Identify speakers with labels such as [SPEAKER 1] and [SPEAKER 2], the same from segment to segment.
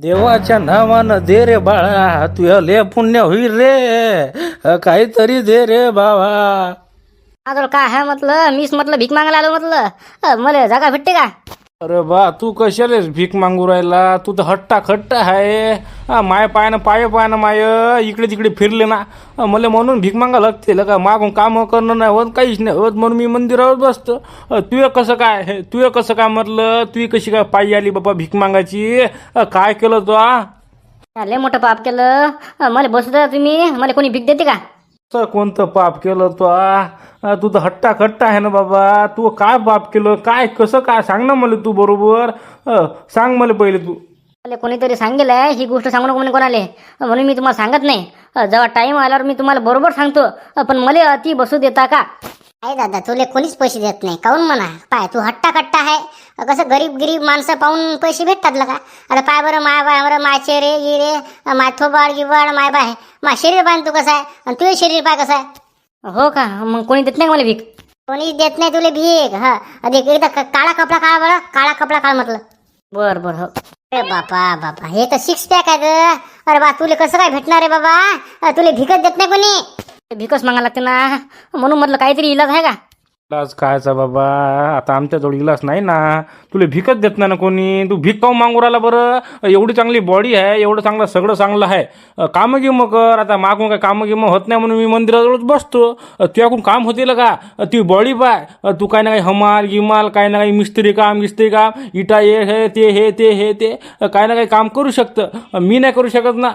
[SPEAKER 1] देवाच्या नावानं दे रे बाळा तुझ्या ले पुण्य होईल रे. काहीतरी दे रे बाबा.
[SPEAKER 2] माझं काय आहे म्हटलं? मीच म्हटलं भीक मागायला आलो म्हटलं. अ, मला जागा भेटते का?
[SPEAKER 1] अरे बा तू कशालेस भीक मागू राहिला? तू तर हट्टा खट्टा आहे माय पायानं पाय पायानं माय इकडे तिकडे फिरले ना. मला म्हणून भीक मागा लागते का मागून काम करणं नाही होत काहीच नाही होत. म्हणून मी मंदिरावर बसतो. तू कसं काय? हे कसं काय म्हटलं? तू कशी काय पायी आली बाबा भीक मागायची? काय केलं तू आ
[SPEAKER 2] लय मोठं पाप केलं. मला बसू द्या तुम्ही. मला कोणी भीक देते का?
[SPEAKER 1] कोणतं पाप केलं तो आ? तू तर हट्टा खट्टा आहे ना बाबा. तू काय पाप केलं? काय कसं काय? सांग ना मला तू बरोबर. सांग मला पहिले तू.
[SPEAKER 2] मला कोणीतरी सांगेल आहे ही गोष्ट सांगू नको म्हणे कोणाले. म्हणून मी तुम्हाला सांगत नाही. जेव्हा टाईम आल्यावर मी तुम्हाला बरोबर सांगतो. पण मला अति बसू देता का?
[SPEAKER 3] नाही दादा तुले कोणीच पैसे देत नाही. काऊन म्हणा? पाय तू हट्टा कट्टा आहे. कसं गरीब गरीब माणसं पाहून पैसे भेटतात लगा आता पाय बरं माय बाय बरं माय चेहरे गिरे माय थोबाड गिबाड माय बाय. माय शरीर पाय तू कसं आहे? आणि तुझे शरीर पाय कसं आहे?
[SPEAKER 2] हो का? मग कोणी देत नाही का मला भीक?
[SPEAKER 3] कोणीच देत नाही तुले भीक. हा. एकदा क- काळा कपडा काढ बरं. काळा कपडा काढ म्हटलं.
[SPEAKER 2] बर बर हो.
[SPEAKER 3] अरे बापा बापा हे तर सिक्स पॅक आहे ग. अरे बा तुले कसं काय भेटणार आहे बाबा? तुले भिकच देत नाही कोणी?
[SPEAKER 2] भिकच मागा लागते ना. म्हणून म्हटलं काहीतरी इलाज आहे का?
[SPEAKER 1] इलाज कायचा बाबा आता आमच्याजवळ इलाज नाही ना. तुला भिकत देत नाही ना कोणी? तू भीक काऊन मागू राहिला बरं. एवढी चांगली बॉडी आहे एवढं चांगलं सगळं चांगलं आहे. कामं गिमं कर. आता मागून काय कामं गिमं होत नाही म्हणून मी मंदिराजवळच बसतो. तुझ्याकडून काम होतील का? ती बॉडी पाय. तू काय ना काही हमाल गिमाल काय ना काही मिस्त्री काम गिस्त्री काम. इटा ये हे ते हे ते हे ते. काय ना काही काम करू शकतं. मी नाही करू शकत ना.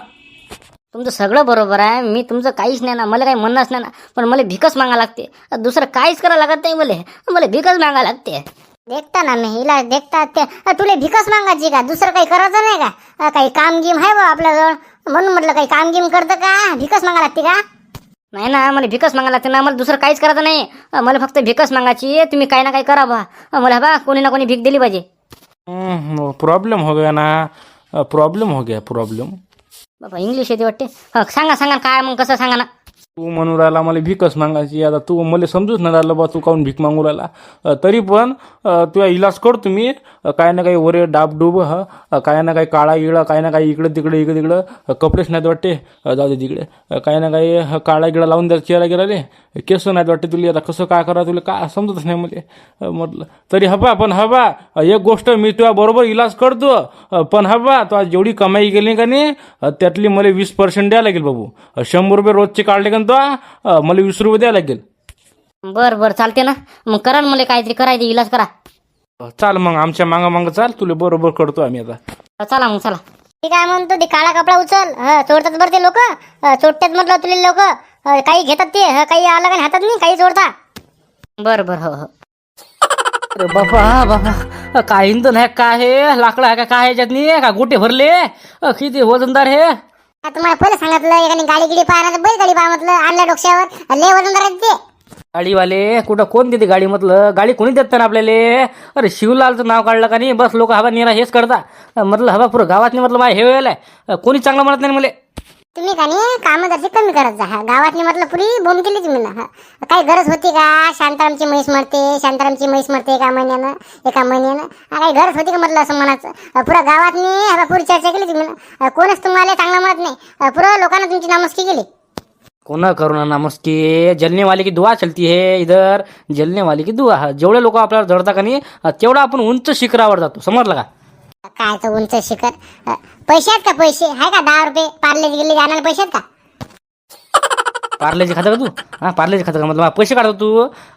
[SPEAKER 2] तुमचं सगळं बरोबर आहे. मी तुमचं काहीच नाही ना. मला काही म्हणणंच नाही ना. पण मला भीकच मागा लागते. दुसरं काहीच करावं लागत नाही मला. मला भीकच मागा लागते.
[SPEAKER 3] देखता ना मी. हिला देखता ते. अ, तुले भिकच मागायची का? दुसरं काही करायचं नाही का? अ, काही काम गिम आहे बा आपल्याजवळ? म्हणून म्हटलं काही काम गिम करतं का? भिकच मागा लागते का?
[SPEAKER 2] नाही ना मला भीकच मागा लागते ना. मला दुसरं काहीच करायचं नाही. अं, मला फक्त भीकच मागायची. तुम्ही काही ना काही करा बा अं, मला बा कोणी ना कोणी भीक दिली पाहिजे.
[SPEAKER 1] प्रॉब्लेम हो गया ना. प्रॉब्लेम हो गया प्रॉब्लेम
[SPEAKER 2] बाबा इंग्लिश येते वाटते. हं, सांगा सांगा काय मग कसं सांगा ना.
[SPEAKER 1] तू म्हणून राहिला मला भीकच मागायची. आता तू मला समजूच नाही राहिलं बा तू काहून भीक मागू राहिला. अ, तरी पण अ, तुझा इलाज करतो मी. काय ना काही वरे डाबडूब हा काय ना काही काळा गिळा काय ना काही इकडं तिकडे इकडं तिकडं कपडेच नाहीत वाटते. जाऊ दे तिकडे. काय ना काही काळा गिळा लावून द्या चेहरा गिराले केस नाहीत वाटते तुला. आता कसं काय करा तुला? काय समजतच नाही मला. म्हटलं तरी हबा पण हबा एक गोष्ट मी तुझ्या बरोबर इलाज करतो. पण हबा तू आज जेवढी कमाई केली का नाही त्यातली मला वीस पर्सेंट द्यायला लागेल बाबू. शंभर रुपये रोजचे काढले का तो मला वीस रुपये द्यायला लागेल.
[SPEAKER 2] बरं बरं चालते ना. मग करा ना मला काहीतरी करायचं इलाज करा.
[SPEAKER 1] चाल मग आमच्या मागं मागं चाल तुला बरोबर करतो आम्ही आता.
[SPEAKER 2] चला मग चला.
[SPEAKER 3] मी काय म्हणतो ते काळा कपडा उचल. ह चोरतात बरं ते लोक. चोरतात म्हटलं तुले लोक. काही घेतात ते ह, काही आलं काही हातात नाही काही चोरता.
[SPEAKER 2] बरं बरं हो हो.
[SPEAKER 1] अरे बाबा बाबा काय इंधन आहे काय हे? लाकडं आहे का काय ह्याच्यात नाही का गोटे भरले? अ, किती वजनदार हे?
[SPEAKER 3] आता तुम्हाला पहिलं सांगितलं एकाने गाडी गिडी पाहा बैल गाडी पाहा म्हटलं आणल्या डोक्यावर. लय वजनदार आहेत ते.
[SPEAKER 1] गाडीवाले कुठं कोण देते गाडी म्हटलं गाडी कोणी देत ना आपल्याला? अरे शिवलालचं नाव काढलं का नाही? बस लोक हवा निरा हेच करता. म्हटलं हवा पुरं गावात नाही म्हटलं हे वेळेला आहे. कोणी चांगलं म्हणत नाही मला
[SPEAKER 3] तुम्ही का नाही कामं जरशी कमी करत जा. हा, गावातली म्हटलं पुरी बोंब केली तुम्ही ना. हा. काही गरज होती का? शांतारामची म्हैस मरते शांतारामची म्हैस मरते एका महिन्यानं एका महिन्यानं. काही गरज होती का म्हटलं असं म्हणायचं? पुरा गावातनी हा, पुरी चर्चा केली तुम्ही ना. कोणच तुम्हाला चांगलं म्हणत नाही. पुरं लोकांना तुमची नामस्की केली.
[SPEAKER 1] कोना करुणा नमस्ते. जलने वाले की दुआ चलती है इधर. जलने वाले की दुआ. हा, जेवढे लोक आपल्याला जडता का नाही तेवढं आपण उंच शिखरावर जातो. समजलं का?
[SPEAKER 3] काय तर उंच शिखर? पैसे आहेत का पैसे? आहे का दहा रुपये? पार्ले गेले जाणार पैसे आहेत का?
[SPEAKER 1] पार्लेचे खातं का तू? हा पार्लेचे खातं का? मला पैसे काढतो तू.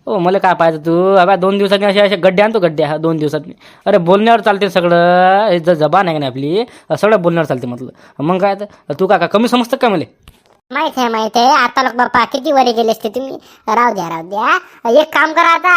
[SPEAKER 1] ओ मला काय पाहिजे तू? अबा दोन दिवसांनी असे असे गड्डे आणतो गड्डे. हा दोन दिवसांनी. अरे बोलण्यावर चालते सगळं. हे जर जबान आहे का नाही आपली? सगळं बोलण्यावर चालते म्हटलं. मग काय तर तू का का कमी समजतं का मला?
[SPEAKER 3] माहीत आहे माहीत आहे. आता लोक बाप्पा किती वरे गेले असते तुम्ही? राहू द्या राहू द्या. एक काम करा आता.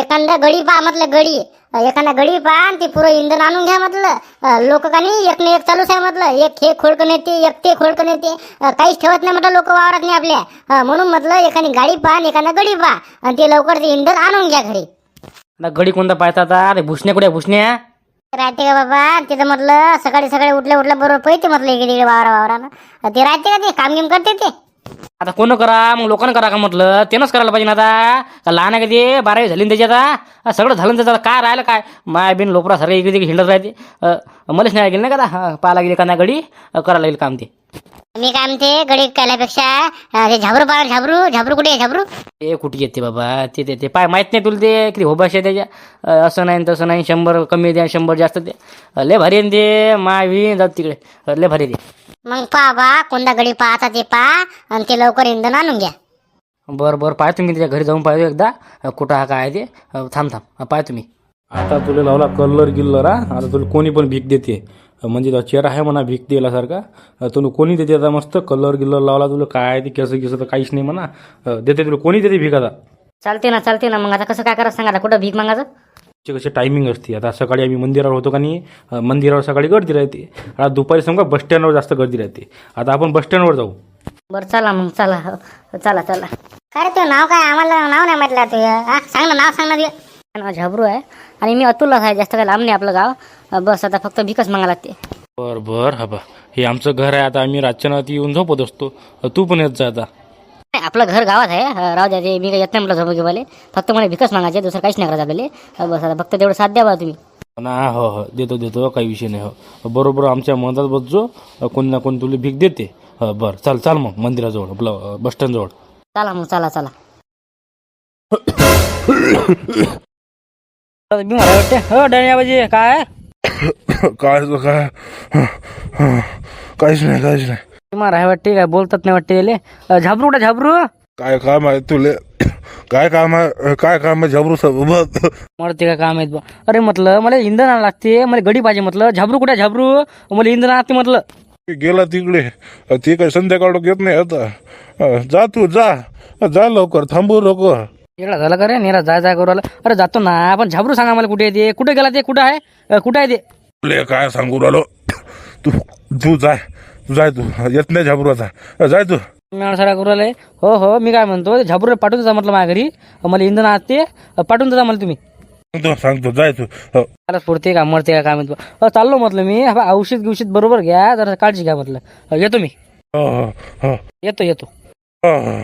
[SPEAKER 3] एखादा गडी पहा म्हटलं गडी. एखादा गडी पहा आणि ते पुरं इंधन आणून घ्या म्हटलं लोक का नाही? एक ना एक चालूच आहे म्हटलं एक हे खोडकन येते एक ते खोडकन येते काहीच ठेवत नाही म्हटलं लोक वावरत नाही आपल्या. म्हणून म्हटलं एखादी गाडी पहा आणि एखादा गडी पहा. आणि ते लवकर ते इंधन आणून घ्या घरी.
[SPEAKER 1] आता गडी कोणता पाहायचा आता? अरे भुसण्या कुठे भुसण्या?
[SPEAKER 3] राहते का बाबा? तिथं म्हटलं सकाळी सकाळी उठल्या उठल्या बरोबर पळते म्हटलं इकडे इकडे वावरा वावरानं. ते राहते का ते? कामगिम करते ते?
[SPEAKER 4] आता कोण करा? मग लोकांना करा का म्हटलं? तेनंच करायला पाहिजे ना आता. का लहान आहे का ते? बारावी झाली ना त्याची आता. सगळं झालं ना त्याचं आता. काय राहिलं काय? माय बिन लोपरा सगळं इकडे तिकडे हिंडत राहते. अ, मलाच नाही गेलं ना का आता? पाहायला गेले का नाही गडी? अ, करायला लागेल काम ते.
[SPEAKER 3] मी काय म्हणते गडी केल्यापेक्षा झाबरू पाहा झाबरू झाबरू कुठे आहे झाबरू?
[SPEAKER 4] ते कुठे येते बाबा? ते ते ते पाय माहीत नाही तुला ते किती होबाश आहे त्याच्या. अ, असं नाही न तसं नाही शंभर कमी द्या शंभर जास्त दे अ, लय भारी आहे न ते. माय बी जात तिकडे. लय भारी आहे ते.
[SPEAKER 3] मग पहा बा कोणता गडी पाहाचा ते पहा आणि ते लवकर इंधन आणून घ्या.
[SPEAKER 4] बरं बरं पाहतो मी त्याच्या घरी जाऊन पाहतो एकदा. अ, कुठं हा काय आहे ते. अ, थांब थांब. अ, पाहतो मी
[SPEAKER 1] आता तुला लावला कलर गिल्लर हा. आता तुला कोणी पण भीक देते. म्हणजे चेहरा आहे म्हणा भीक दिल्यासारखा. तुला कोणी देते आता मस्त? कलर गिल्लर लावला तुला काय ते केस गिस तर काहीच नाही म्हणा. देते तुला कोणी देते भीक आता?
[SPEAKER 2] चालते ना चालते ना. मग आता कसं काय करायचं सांगा आता? कुठं भीक मागायचं?
[SPEAKER 1] कसे टायमिंग असते. आता सकाळी आम्ही मंदिरावर होतो का नाही? मंदिरावर सकाळी गर्दी राहते. आता दुपारी समजा बस स्टँडवर जास्त गर्दी राहते. आता आपण बस स्टँडवर जाऊ.
[SPEAKER 2] बरं चला मग चला. चला चला.
[SPEAKER 3] काय रे तुझं नाव काय? आम्हाला नाव नाही म्हटलं तुझं हा सांग ना नाव सांग ना तुझं.
[SPEAKER 2] नाव झाबरू आहे. आणि मी अतुलच आहे जास्त काही लांब नाही आपलं गाव. बस आता फक्त भीकच मागा लागते.
[SPEAKER 1] बर बर हा बा. हे आमचं घर आहे आता आम्ही रातच्या नाती येऊन झोपत असतो. तू पण येत जा आता.
[SPEAKER 2] नाही, आपलं घर गावात आहे. अ, राहू द्या ते मी काही येत नाही म्हटलं झोपू घेवाले फक्त मला भीकच मागायचे दुसरं काहीच नाही करायचं आपल्याला. बस आता फक्त तेवढं साथ द्या बा तुम्ही.
[SPEAKER 1] ना हो हो देतो देतो काही विषय नाही हो. बरोबर आमच्या मधात बसजो कोणी ना कोणी तुला भीक देते. हो बरं चाल चाल मग मंदिराजवळ आपलं बस स्टँडजवळ.
[SPEAKER 2] चला मग चला चला.
[SPEAKER 4] बिमार आहे वाटते. हो डण्या बाजी काय?
[SPEAKER 5] काय तो काय? काहीच नाही काहीच नाही.
[SPEAKER 4] बिमार आहे वाटते काय? बोलतात नाही वाटते याले? झाबरू कुठं झाबरू?
[SPEAKER 5] काय काम आहे तुले? काय काम आहे? काय काम आहे झबरू सोबत
[SPEAKER 4] मरते का काम आहेत बा? अरे म्हटलं मला इंधन आणायला लागते मला गडी पाहिजे म्हटलं. झाबरू कुठे झाबरू? मला इंधन लागते म्हटलं.
[SPEAKER 5] गेला तिकडे. ते काही संध्याकाळ येत नाही आता. जा तू जा. जा लवकर थांबू नको.
[SPEAKER 4] एवढा झालं का रे? नेरा जाय जाय करू आला अरे जातो ना. पण झाबरू सांगा मला कुठे आहे ते? कुठे गेला ते? कुठं आहे? अ, कुठं आहे ते?
[SPEAKER 5] तुले काय सांगू राहिलो? तू तू जाय. तू जाय तू. येत नाही झबरू आता जाय तू.
[SPEAKER 4] मी सारा करू आलाय हो हो मी काय म्हणतो झाबरू पाठवून जा म्हटलं माझ्या घरी. मला इंधन आणते पाठवून जा मला तुम्ही.
[SPEAKER 5] सांगतो सांगतो. जाय तू. हो.
[SPEAKER 4] मला पुरते का मरते का काय म्हणतो. अ, चाललो म्हटलं मी. हा बा, औषध गिवषध बरोबर घ्या. जरा काळजी घ्या म्हटलं. अ, येतो मी.
[SPEAKER 5] हो हो हो.
[SPEAKER 4] येतो येतो.
[SPEAKER 5] हो, हो.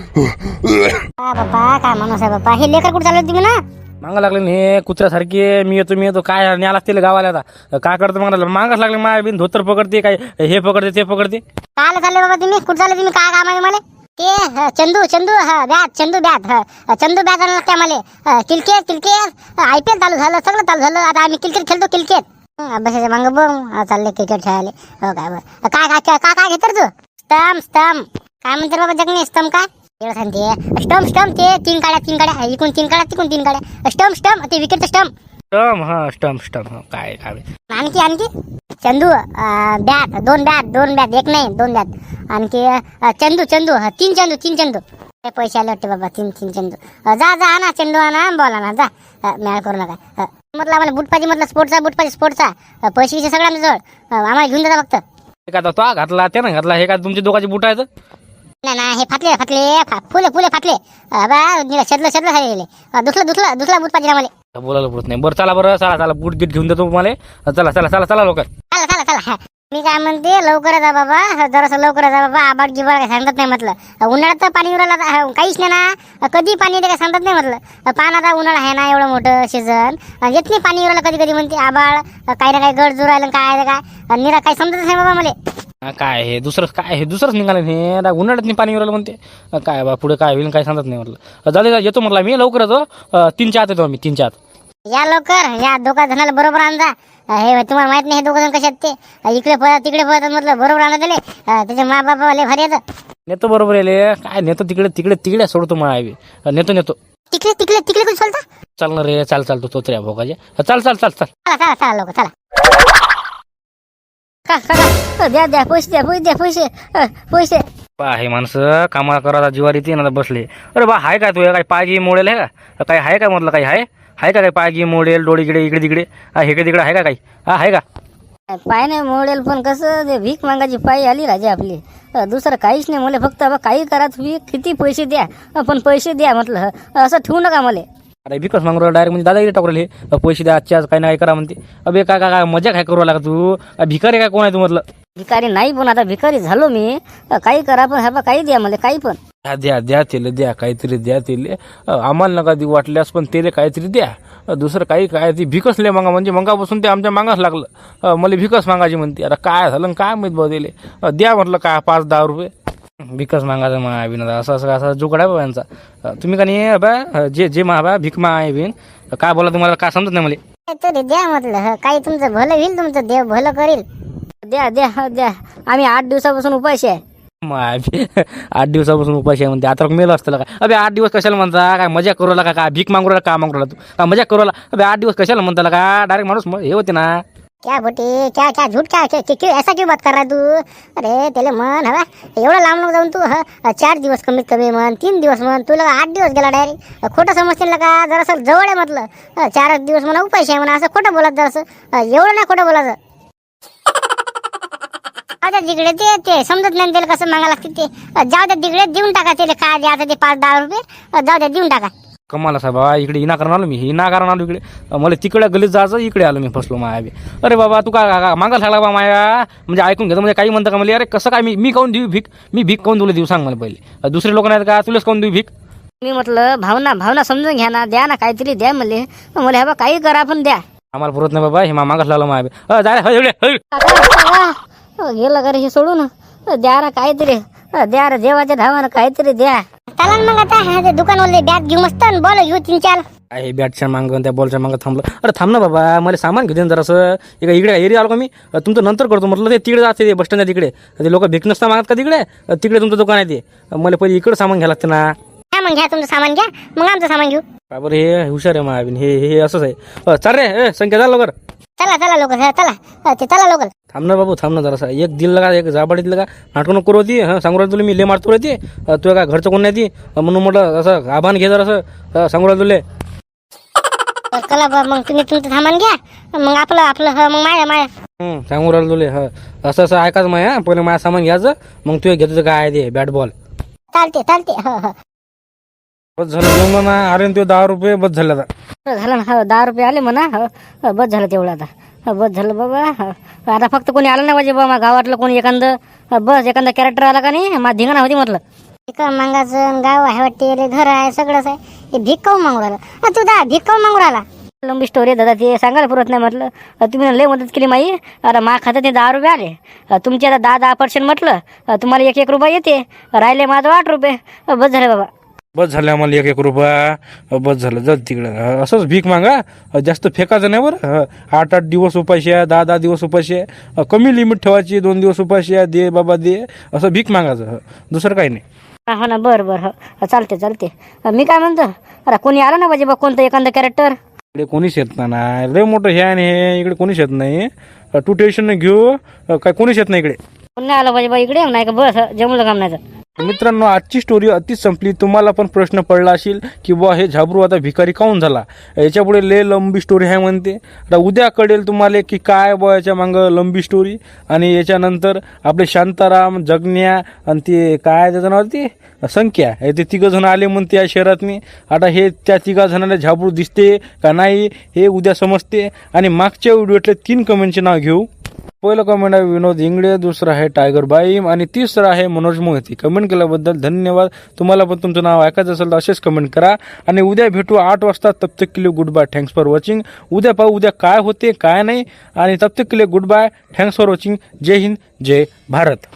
[SPEAKER 3] हा बाप्पा काय माणूस आहे बाप्पा हे लेकर कुठे चालू तुम्ही ना?
[SPEAKER 1] मागा लागले ना हे कुत्र्यासारखे मी येतो मी येतो. काय न्या लागतील गावाला आता. काय करतो मग मागाच लागले माय बिन धोतर पकडते काय हे पकडते ते पकडते.
[SPEAKER 3] काय चालले बाबा तुम्ही? कुठे चालले तुम्ही? काय काम आहे मला ते चंदू चंदू हा बॅट चंदू बॅट हा चंदू बॅट आणलं लागते आम्हाला cricket cricket I P L चालू झालं सगळं चालू झालं. आता आम्ही क्रिकेट खेळतो क्रिकेट अभ्यासाच्या मागं बघ चालले क्रिकेट खेळायला. हो काय बरं. काय काय काय काय घेतर तू? स्टम स्टम काय म्हणते बाबा जगणे स्टम काय? एवढं सांगते. स्टम स्टम ते तीन काड्या तीन काड्या. इकडून तीन काड्या तिकडून तीन काड्या. स्टम स्टम ते विकेटचं स्टम
[SPEAKER 1] स्टम हा स्टम स्टम हा काय काय?
[SPEAKER 3] आणखी आणखी? चंदू बॅट दोन बॅट दोन बॅट एक नाही दोन बॅट. आणखी चंदू चंदू हा, तीन चंदू तीन चंदू. हे पैसे आले वाटते बाबा तीन तीन चंदू. जा जा आणा चंदू आणा बॉल आणा जा. मॅळ करू नका. म्हटलं आम्हाला बूट पाहिजे म्हटलं स्पोर्टचा बूट पाहिजे स्पोर्टचा पैसे गिसे सगळं आमच्या जवळ आम्हाला घेऊन देता फक्त.
[SPEAKER 1] काय तो घातला त्यानं घातला हे काय तुमचे दोघांचे बुट आहेत?
[SPEAKER 3] नाही ना हे फाटले फाटले फा- फुले फुले फाटले. बा शदलं शदलं झाले गेले. अं, दुसरं दुसरं दुसरा बूट पाहिजे आम्हाला.
[SPEAKER 1] बोलायला पुरत नाही. बरं चला बरं चला चला बूट गीट घेऊन देतो तुम्हाला. चला चला चला चला लोक
[SPEAKER 3] चला चला चला. मी काय म्हणते लवकर जा बाबा. जरासं लवकर जा बाबा. आबाड गिबाड काय सांगत नाही म्हटलं. उन्हाळ्यात तर पाणी उरायला काहीच नाही ना. कधी पाणी येते काय सांगत नाही म्हटलं. पान आता उन्हाळा आहे ना एवढं मोठं सीझन येत नाही पाणी उरायला कधी कधी म्हणते आबाळ काही ना काही गड जुर राहिलं काय काय. निरा काय समजतच नाही बाबा मला.
[SPEAKER 1] काय हे दुसरं काय हे दुसरंच निघालं हे उन्हाळ्यात नाही पाणी उरायला म्हणते. काय बा पुढे काय होईल काय सांगत नाही म्हटलं. जाऊ येतो म्हटलं मी लवकर येतो. तीन चार येतो मी तीन चार
[SPEAKER 3] या लवकर या दोघा जणाला बरोबर आणजा. हे तुम्हाला माहीत नाही हे दोघं जण आहेत ते. इकडे पळत तिकडे पळत म्हटलं बरोबर आणत दिले त्याचे मा बाबा लय भारी येतं
[SPEAKER 1] नेतो बरोबर येले. काय नेतो तिकडे तिकडे तिकडे सोडतो मग अं, नेतो नेतो.
[SPEAKER 3] तिकडे तिकडे तिकडे कुठे चालता?
[SPEAKER 1] चालणार रे चाल चाल तो तोत्र्या भोगाचे चाल चाल चाल चाल.
[SPEAKER 3] चला चला चला लोक चला.
[SPEAKER 2] का का का? द्या द्या पैसे द्या पैसे द्या पैसे. पैसे.
[SPEAKER 1] पा हे माणसं कामा करा जीवार येते ना बसले. अरे बा हाय काय तुझ्या काय गी मोडेल आहे का? काही आहे काय म्हटलं काही आहे आहे का पाय गी मोडेल डोळे गिडे इकडे तिकडे. हा हे तिकडे? आहे का काही? हा आहे का?
[SPEAKER 2] पाय नाही मोडेल पण कसं ते भीक मागायची पायी आली राजा आपली. दुसरं काहीच नाही. मला फक्त काही करा तुम्ही किती पैसे द्या. पण पैसे द्या म्हटलं. असं ठेवू नका मला.
[SPEAKER 1] अरे विकस मागू डायरेक्ट म्हणजे दादा टाकू राहिले. अ, पैसे द्या आजच्या आज काही ना काही करा म्हणते. अबे काय काय काय मजा काय करू लागा तू? भिकारी काय कोण आहे तू म्हटलं?
[SPEAKER 2] भिकारी नाही पण आता भिकारी झालो मी. काही करा पण हा बा काही द्या मला काही पण.
[SPEAKER 1] द्या द्या द्या तेले द्या काहीतरी द्या तेले. आम्हाला नका देऊ वाटल्यास पण तेले काहीतरी द्या. दुसरं काही काय ती भिकच लय मागा म्हणजे मंगापासून ते आमच्या मागास लागलं. मला भिकच मागायची म्हणते. आता काय झालं आणि काय माहीत भाऊ दिले द्या म्हटलं काय पाच दहा रुपये. भिकच मागायचं मा बिना असं असं असं जुगाड आहे बाबा यांचा. तुम्ही का नाही बा जे जे मा बा भीक मा आहे बिन काय बोला तुम्हाला काय समजत नाही मला.
[SPEAKER 3] तरी द्या म्हटलं. काही तुमचं भलं होईल तुमचं देव भलं करेल.
[SPEAKER 2] द्या द्या द्या. आम्ही आठ दिवसापासून उपाशी आहे.
[SPEAKER 1] माय आठ दिवसापासून उपाशी आहे म्हणते. आता मेलं असतं काय अबे आठ दिवस कशाला म्हणता? काय मजा करू का? काय भीक मागू राहिला? का मागू राहिला तू? काय मजा करू राहिला? अबे आठ दिवस कशाला म्हणता का डायरेक्ट माणूस हे होते ना.
[SPEAKER 3] क्या बोटे? क्या क्या झूठ क्या क्या- क्यों ऐसा क्यों बात कर रहा है तू? अरे त्याला मन हवा. एवढं लांब नको जाऊन तू हं, चार दिवस कमीत कमी म्हण तीन दिवस म्हण. तुला आठ दिवस गेला डायरेक्ट. खोटं समजतील का जरासं जवळ आहे म्हटलं. चार दिवस म्हणा उपाशी आहे म्हणा असं खोटं बोलत जरासं एवढं नाही खोटं बोलायचं. आता तिकडे ते ते समजत नाही त्याला कसं मागा लागते ते. हं, जाऊ द्या तिकडे देऊन टाका त्याला काय द्यायचं ते पाच दहा रुपये. जाऊ द्या देऊन टाका.
[SPEAKER 1] कमाल असा बाबा इकडे इनाकारण आलो मी इनाकारण आलो इकडे. मला तिकडे गलीत जायचं इकडे आलो मी फसलो माया बी. अरे बाबा तू काय काय- मागायला लागला बा माया? म्हणजे ऐकून घेतो म्हणजे काही म्हणतं का मला? अरे कसं काय मी मी काऊन देऊ भीक? मी भीक काऊन तुला देऊ सांग मला पहिले. दुसरे लोक नाहीत का? तुलाच काऊन देऊ भीक?
[SPEAKER 2] मी म्हटलं भावना भावना समजून घ्या ना द्या ना काहीतरी द्या मले. मला हा बा काही करा पण द्या.
[SPEAKER 1] आम्हाला पुरत नाही बाबा हे मा मागास लागला माया बी.
[SPEAKER 2] गेलं का रे हे सोडून? द्या ना काहीतरी. द्या रे देवाच्या धावानं काहीतरी द्या.
[SPEAKER 3] चला ना मग आता हा ते दुकानवाले बॅग घेऊ मस्त आणि बॉल घेऊ तीन चार.
[SPEAKER 1] काय हे बॅटच्या मागं आणि त्या बॉलच्या मागं थांबलं. अरे थांब ना बाबा मला सामान घेऊन जरा असं इकडे इकडे एरिया आलो का मी? अ, तुमचं नंतर करतो म्हटलं ते तिकडे जाते ते बस स्टँड तिकडे. ते लोक भिक नसता मागत का तिकडे? अ, तिकडे तुमचं दुकान आहे ते. अ, मला पहिले इकडे सामान घ्यायला लागतं ना.
[SPEAKER 3] घ्या मग घ्या तुमचं सामान घ्या. मग आमचं सामान घेऊ.
[SPEAKER 1] बाबर हे हुशार आहे महाबीन हे हे असंच आहे. अ, चाल रे ए, संख्या जा लवकर.
[SPEAKER 3] चला चला लोक चला ते चला लोक
[SPEAKER 1] थांब ना बाबू थांब ना जरासा. एक दिल का एक जाबाडी दिलं का नाटकं नको करू होती हं? सांगू राहिलो तुला मी ले मारतो रे तुला काय घरचं कोण नाही ती? अ, म्हणून म्हटलं असं आभान घे जरा सांगू राहिलो तुले
[SPEAKER 3] चला बा मग तुम्ही तुमचं सामान घ्या. मग आपलं आपलं हं, मग माया माया.
[SPEAKER 1] हं, सांगू राहिलो तुले हं. असं असं ऐकाच माया पहिले माझं सामान घ्यायचं मग तू घेतो ते काय आहे ते बॅट बॉल
[SPEAKER 3] चालते चालते हो हो.
[SPEAKER 1] बस झालं ना अरे ते दहा रुपये बस झाले आता.
[SPEAKER 2] बरं झालं ना हो दहा रुपये आले म्हणा हो हो, बस झालं तेवढं आता. हो, बस झालं बाबा हो. आता फक्त कोणी आलं नाही पाहिजे बाबा गावातलं कोणी एखादं हो, बस एखादा कॅरेक्टर आला का नाही मा धिंगाणा होती म्हटलं.
[SPEAKER 3] इकडं मागाचं गाव आहे वाटते रे घर आहे सगळंच आहे. हे भीक काऊन मागू राहिला अं, तू दा भीक काऊन मागू राहिला
[SPEAKER 2] लंबी स्टोरी दादा ते सांगायला पुरत नाही म्हटलं. अ, तुम्ही लय मदत केली माई. अरे मा खात्यात ते दहा रुपये आले. अ, तुमचे आता दहा दहा पर्सेंट म्हटलं. अ, तुम्हाला एक एक रुपये येते. राहिले माझं आठ रुपये. अ, बस झालं बाबा.
[SPEAKER 1] बस झालं आम्हाला एक एक रुपया. बस झालं. जात तिकडं. असंच भीक मागा. जास्त फेकायचं नाही बरं. आठ आठ दिवस उपाशी आहे दहा दहा दिवस उपाशी आहे. कमी लिमिट ठेवायची दोन दिवस उपाशी आहे दे बाबा दे. असं भीक मागायचं. दुसरं काही नाही.
[SPEAKER 2] हा हो ना. बरं बरं. हो. चालते चालते अ, मी काय म्हणतो? अरे कोणी आलं ना पाहिजे बा कोणतं एखादं कॅरेक्टर
[SPEAKER 1] इकडे कोणीच येत नाही लय मोठं हे आणि हे. इकडे कोणीच येत नाही. तू टेन्शन घेऊ. काय कोणीच येत नाही इकडे.
[SPEAKER 2] कोणी नाही आलं पाहिजे बा इकडे? नाही का? बस जमलं काम नाही.
[SPEAKER 1] मित्रांनो आजची स्टोरी अतिच संपली. तुम्हाला पण प्रश्न पडला असेल की बुवा हे झाबरू आता भिकारी काऊन झाला? याच्यापुढे ले लंबी स्टोरी आहे म्हणते. आता उद्या कळेल तुम्हाला की काय बुवा याच्या मागं लंबी स्टोरी आणि याच्यानंतर आपले शांताराम जगन्या आणि ते काय त्याचं नाव ते? संख्या. हे ते तिघं जण आले म्हणते या शहरातनी. आता हे त्या तिघा जणांना झाबरू दिसते का नाही हे उद्या समजते. आणि मागच्या व्हिडिओतले तीन कमेंटचे नाव घेऊ. पहिलं कमेंट आहे विनोद इंगळे दुसरं आहे टायगर बाईम आणि तिसरं आहे मनोज मोहिती. कमेंट केल्याबद्दल धन्यवाद. तुम्हाला पण तुमचं नाव ऐकायचं असेल तर असेच कमेंट करा. आणि उद्या भेटू आठ वाजता तब तक के लिए good bye thanks for watching उद्या पाहू उद्या काय होते काय नाही. आणि तब तक के लिए good bye thanks for watching जय हिंद जय भारत.